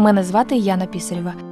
Мене звати Яна Пісарєва.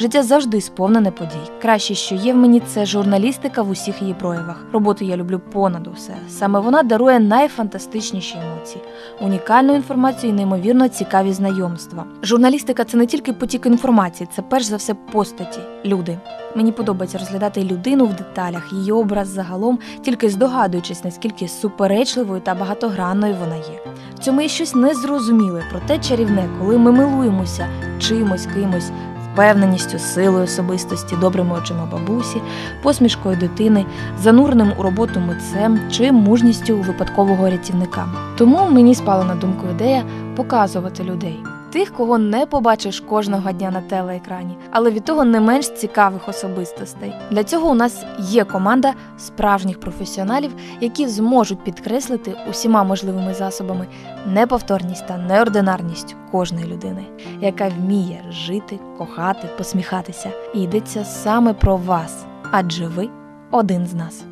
Життя завжди сповнене подій. Краще, що є в мені, це журналістика в усіх її проявах. Роботу я люблю понад усе. Саме вона дарує найфантастичніші емоції, унікальну інформацію і неймовірно цікаві знайомства. Журналістика це не тільки потік інформації, це перш за все постаті, люди. Мені подобається розглядати людину в деталях, її образ загалом, тільки здогадуючись, наскільки суперечливою та багатогранною вона є. В цьому є щось незрозуміле, проте чарівне, коли ми милуємося чимось, кимось, впевненістю, силою особистості, добрими очима бабусі, посмішкою дитини, зануреним у роботу митцем чи мужністю випадкового рятівника. Тому мені спала на думку ідея показувати людей. Тих, кого не побачиш кожного дня на телеекрані, але від того не менш цікавих особистостей. Для цього у нас є команда справжніх професіоналів, які зможуть підкреслити усіма можливими засобами неповторність та неординарність кожної людини, яка вміє жити, кохати, посміхатися. І йдеться саме про вас, адже ви один з нас.